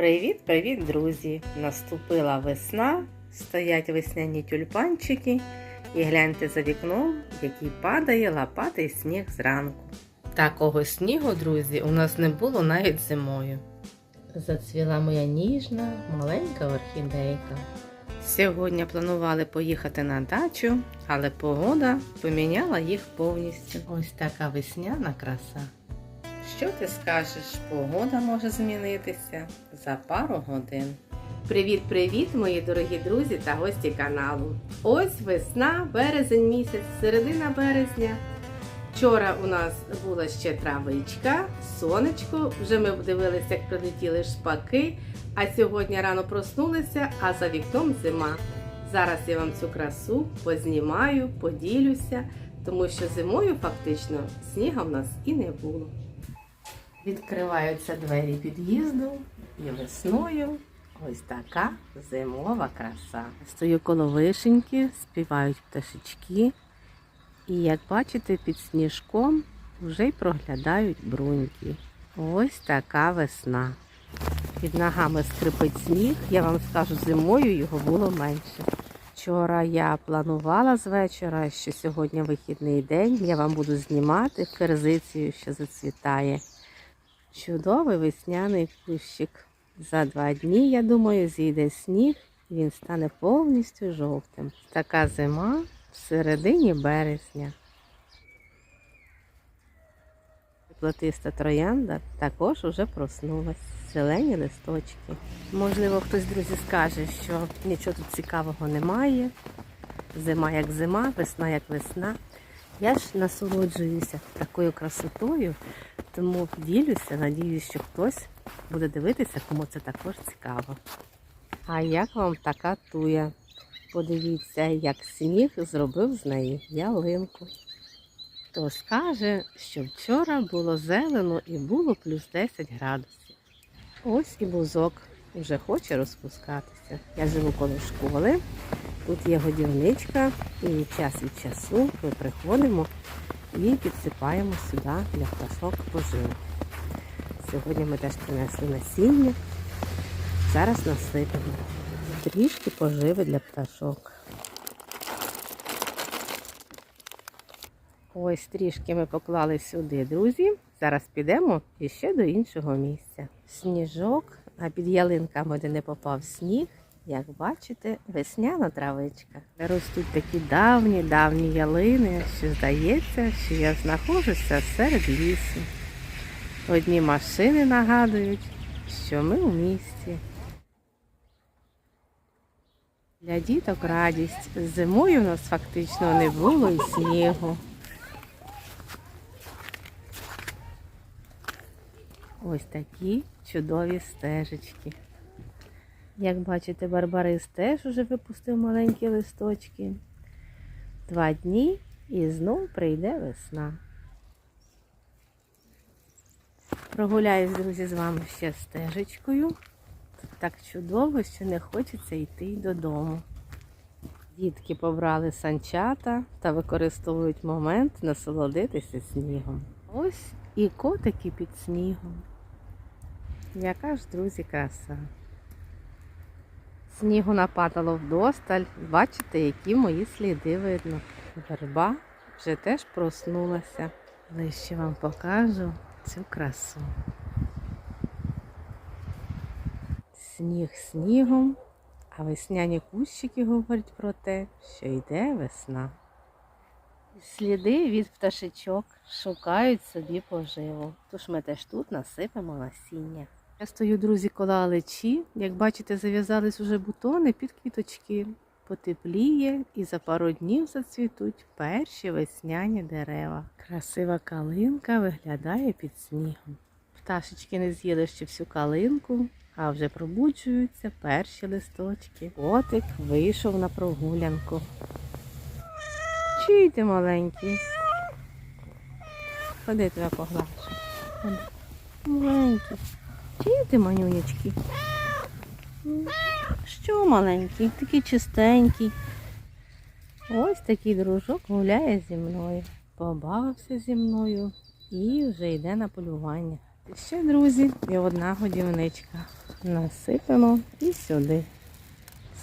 Привіт-привіт, друзі! Наступила весна, стоять весняні тюльпанчики, і гляньте за вікном, який падає лопатий сніг зранку. Такого снігу, друзі, у нас не було навіть зимою. Зацвіла моя ніжна, маленька орхідейка. Сьогодні планували поїхати на дачу, але погода поміняла їх повністю. Ось така весняна краса. Що ти скажеш? Погода може змінитися за пару годин. Привіт-привіт, мої дорогі друзі та гості каналу. Ось весна, березень місяць, середина березня. Вчора у нас була ще травичка, сонечко. Вже ми дивилися, як прилетіли шпаки. А сьогодні рано проснулися, а за вікном зима. Зараз я вам цю красу познімаю, поділюся, тому що зимою фактично сніга в нас і не було. Відкриваються двері під'їзду і весною ось така зимова краса. Стою коло вишеньки, співають пташечки. І як бачите, під сніжком вже й проглядають бруньки. Ось така весна. Під ногами скрипить сніг, я вам скажу, зимою його було менше. Вчора я планувала з вечора, що сьогодні вихідний день. Я вам буду знімати ферзицію, що зацвітає. Чудовий весняний кущик. За два дні, я думаю, зійде сніг і він стане повністю жовтим. Така зима в середині березня. Платиста троянда також уже проснулась. Зелені листочки. Можливо, хтось, друзі, скаже, що нічого тут цікавого немає. Зима як зима, весна як весна. Я ж насолоджуюся такою красотою, тому ділюся, надіюсь, що хтось буде дивитися, кому це також цікаво. А як вам така туя? Подивіться, як сніг зробив з неї ялинку. Хто скаже, що вчора було зелено і було плюс 10 градусів. Ось і бузок вже хоче розпускатися. Я живу коло школи. Тут є годівничка і час від часу ми приходимо і підсипаємо сюди для пташок поживу. Сьогодні ми теж принесли насіння. Зараз насипемо трішки поживи для пташок. Ось трішки ми поклали сюди, друзі. Зараз підемо іще до іншого місця. Сніжок, а під ялинками, де не попав сніг, як бачите, весняна травичка. Ростуть такі давні, давні ялини, що здається, що я знаходжуся серед лісу. Одні машини нагадують, що ми у місті. Для діток радість. Зимою у нас фактично не було і снігу. Ось такі чудові стежечки. Як бачите, Барбарис теж уже випустив маленькі листочки. Два дні і знов прийде весна. Прогуляюсь, друзі, з вами ще стежечкою. Тут так чудово, що не хочеться йти додому. Дітки побрали санчата та використовують момент насолодитися снігом. Ось і котики під снігом. Яка ж, друзі, краса. Снігу нападало вдосталь. Бачите, які мої сліди видно. Верба вже теж проснулася. Ближче вам покажу цю красу. Сніг снігом, а весняні кущики говорять про те, що йде весна. Сліди від пташечок шукають собі поживу. Тож ми теж тут насипемо насіння. Я стою, друзі, коло алечі. Як бачите, зав'язались уже бутони під квіточки. Потепліє і за пару днів зацвітуть перші весняні дерева. Красива калинка виглядає під снігом. Пташечки не з'їли ще всю калинку, а вже пробуджуються перші листочки. Котик вийшов на прогулянку. Чий ти маленький? Ходи тебе поглажу. Маленький. Чиї ти манюнечки? Що маленький? Такий чистенький. Ось такий дружок гуляє зі мною. Побавився зі мною і вже йде на полювання. Ще, друзі, і одна годівничка. Насипемо і сюди.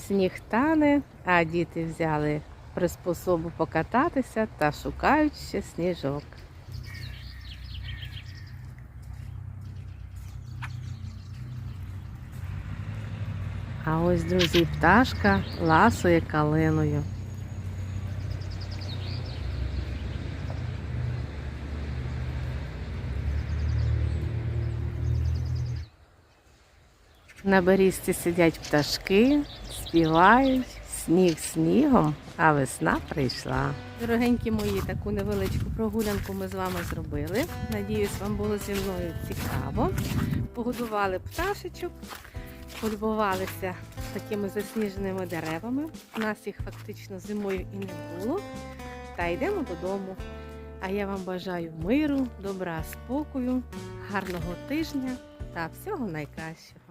Сніг тане, а діти взяли приспособу покататися та шукають ще сніжок. А ось, друзі, пташка ласує калиною. На берізці сидять пташки, співають, сніг снігом, а весна прийшла. Дорогенькі мої, таку невеличку прогулянку ми з вами зробили. Надіюсь, вам було зі мною цікаво. Погодували пташечок, полюбувалися такими засніженими деревами. У нас їх фактично зимою і не було. Та йдемо додому. А я вам бажаю миру, добра, спокою, гарного тижня та всього найкращого.